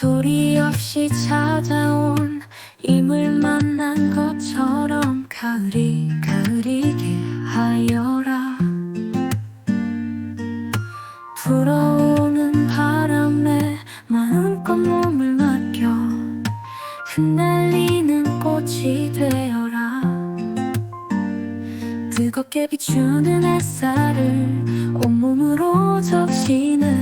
소리 없이 찾아온 임을 만난 것처럼 가을이 가을이게 하여라. 불어오는 바람에 마음껏 몸을 맡겨 흩날리는 꽃이 되어라. 뜨겁게 비추는 햇살을 온몸으로 적시는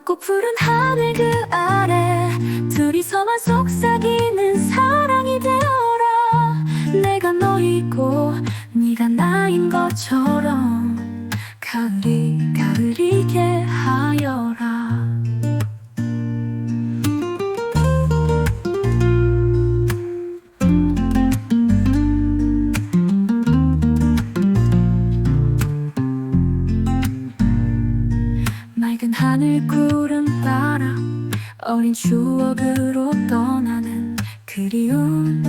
높고 푸른 하늘 그 아래 둘이서만 속삭이는 사랑이 되어라. 내가 너이고 네가 나인 것처럼 맑은 하늘 구름 따라 어린 추억으로 떠나는 그리운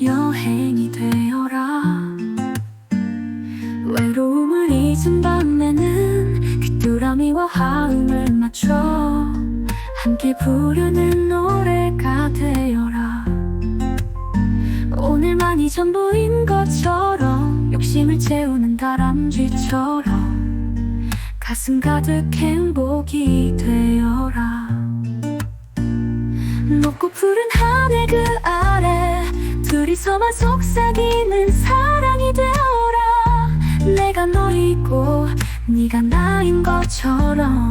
여행이 되어라. 외로움을 잊은 밤에는 귀뚜라미와 화음을 맞춰 함께 부르는 노래가 되어라. 오늘만이 전부인 것처럼 욕심을 채우는 다람쥐처럼 가슴 가득 행복이 되어라. 높고 푸른 하늘 그 아래 둘이서만 속삭이는 사랑이 되어라. 내가 너이고 네가 나인 것처럼